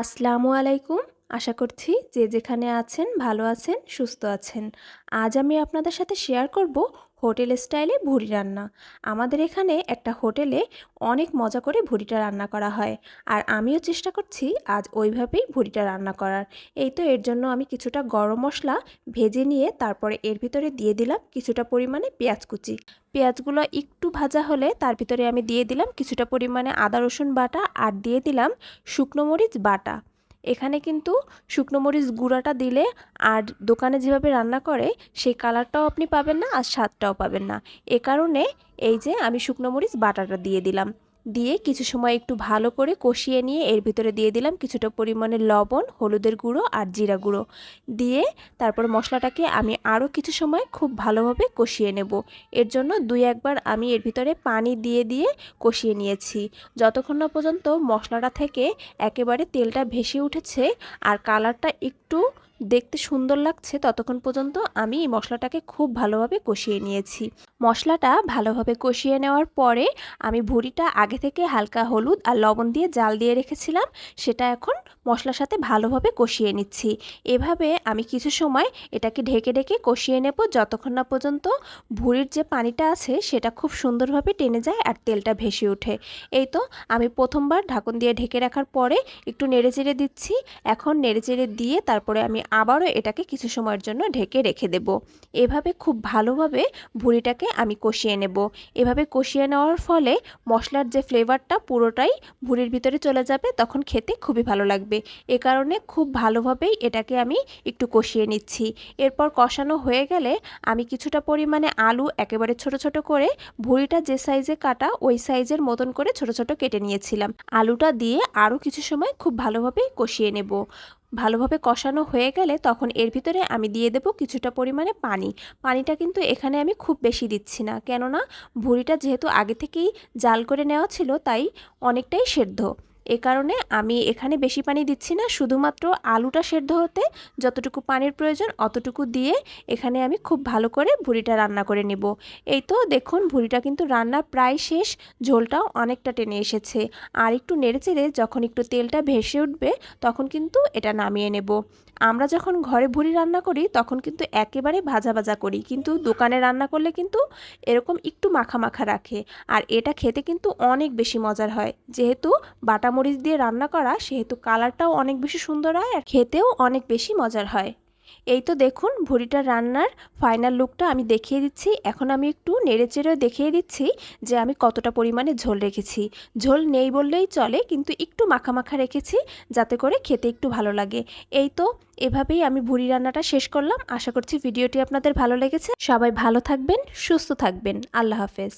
আসসালামু আলাইকুম। আশা করছি যে যেখানে আছেন, ভালো আছেন, সুস্থ আছেন। আজ আমি আপনাদের সাথে শেয়ার করব হোটেল স্টাইলে ভুড়ি রান্না। আমাদের এখানে একটা হোটেলে অনেক মজা করে ভুড়িটা রান্না করা হয়। আর আমিও চেষ্টা করছি আজ ওইভাবেই ভুড়িটা রান্না করার। এই তো এর জন্য আমি কিছুটা গরম মশলা ভেজে নিয়ে তারপরে এর ভিতরে দিয়ে দিলাম কিছুটা পরিমাণে পেঁয়াজ কুচি। পেঁয়াজগুলো একটু ভাজা হলে তার ভিতরে আমি দিয়ে দিলাম কিছুটা পরিমাণে আদা রসুন বাটা আর দিয়ে দিলাম শুকনো মরিচ বাটা। এখানে কিন্তু শুকনো মরিচ গুঁড়াটা দিলে আর দোকানে যেভাবে রান্না করে, সেই কালারটাও আপনি পাবেন না আর স্বাদটাও পাবেন না। এ কারণে এই যে আমি শুকনো মরিচ বাটাটা দিয়ে দিলাম। দিয়ে কিছু সময় একটু ভালো করে কষিয়ে নিয়ে এর ভিতরে দিয়ে দিলাম কিছুটা পরিমাণে লবণ, হলুদের গুঁড়ো আর জিরা গুঁড়ো। দিয়ে তারপর মশলাটাকে আমি আরও কিছু সময় খুব ভালোভাবে কষিয়ে নেব। এর জন্য দুই একবার আমি এর ভিতরে পানি দিয়ে দিয়ে কষিয়ে নিয়েছি। যতক্ষণ না পর্যন্ত মশলাটা থেকে একেবারে তেলটা ভেসে উঠেছে আর কালারটা একটু দেখতে সুন্দর লাগছে ততক্ষণ পর্যন্ত আমি এই মশলাটাকে খুব ভালোভাবে কষিয়ে নিয়েছি। মশলাটা ভালোভাবে কষিয়ে নেওয়ার পরে আমি ভুড়িটা আগে থেকে হালকা হলুদ আর লবণ দিয়ে জাল দিয়ে রেখেছিলাম, সেটা এখন মশলার সাথে ভালোভাবে কষিয়ে নিচ্ছি। এভাবে আমি কিছু সময় এটাকে ঢেকে ঢেকে কষিয়ে নেব যতক্ষণ না পর্যন্ত ভুড়ির যে পানিটা আছে সেটা খুব সুন্দরভাবে টেনে যায় আর তেলটা ভেসে ওঠে। এই তো আমি প্রথমবার ঢাকন দিয়ে ঢেকে রাখার পরে একটু নেড়ে চেড়ে দিচ্ছি। এখন নেড়ে চেড়ে দিয়ে তারপরে আমি আবারও এটাকে কিছু সময়ের জন্য ঢেকে রেখে দেব। এভাবে খুব ভালোভাবে ভুড়িটাকে আমি কষিয়ে নেব। এভাবে কষিয়ে নেওয়ার ফলে মশলার যে ফ্লেভারটা পুরোটাই ভুড়ির ভিতরে চলে যাবে, তখন খেতে খুবই ভালো লাগবে। এ কারণে খুব ভালোভাবেই এটাকে আমি একটু কষিয়ে নিচ্ছি। এরপর কষানো হয়ে গেলে আমি কিছুটা পরিমাণে আলু একেবারে ছোট ছোট করে ভুড়িটা যে সাইজে কাটা, ওই সাইজের মতন করে ছোট ছোট কেটে নিয়েছিলাম। আলুটা দিয়ে আরও কিছু সময় খুব ভালোভাবে কষিয়ে নেব। ভালোভাবে কষানো হয়ে গেলে তখন এর ভিতরে আমি দিয়ে দেব কিছুটা পরিমাণে পানি। পানিটা কিন্তু এখানে আমি খুব বেশি দিচ্ছি না। কেননা ভুড়িটা যেহেতু আগে থেকেই জাল করে নেওয়া ছিল, তাই অনেকটাই সেদ্ধ। এ কারণে আমি এখানে বেশি পানি দিচ্ছি না, শুধুমাত্র আলুটা সেদ্ধ হতে যতটুকু পানির প্রয়োজন অতটুকু দিয়ে এখানে আমি খুব ভালো করে ভুড়িটা রান্না করে নেব। এই তো দেখুন ভুড়িটা কিন্তু রান্না প্রায় শেষ, ঝোলটাও অনেকটা টেনে এসেছে। আর একটু নেড়েচেড়ে যখন একটু তেলটা ভেসে উঠবে তখন কিন্তু এটা নামিয়ে নেব। আমরা যখন ঘরে ভুড়ি রান্না করি তখন কিন্তু একেবারে ভাজা ভাজা করি, কিন্তু দোকানে রান্না করলে কিন্তু এরকম একটু মাখা মাখা রাখে। আর এটা খেতে কিন্তু অনেক বেশি মজার হয়, যেহেতু বাটা মরিচ দিয়ে রান্না করা, সেহেতু কালারটাও অনেক বেশি সুন্দর হয় আর খেতেও অনেক বেশি মজার হয়। এই তো দেখুন ভুড়িটা রান্নার ফাইনাল লুকটা আমি দেখিয়ে দিচ্ছি। এখন আমি একটু নেড়ে চেড়ে দেখিয়ে দিচ্ছি যে আমি কতটা পরিমাণে ঝোল রেখেছি। ঝোল নেই বললেই চলে, কিন্তু একটু মাখা মাখা রেখেছি যাতে করে খেতে একটু ভালো লাগে। এই তো এভাবেই আমি ভুড়ি রান্নাটা শেষ করলাম। আশা করছি ভিডিওটি আপনাদের ভালো লেগেছে। সবাই ভালো থাকবেন, সুস্থ থাকবেন। আল্লাহ হাফেজ।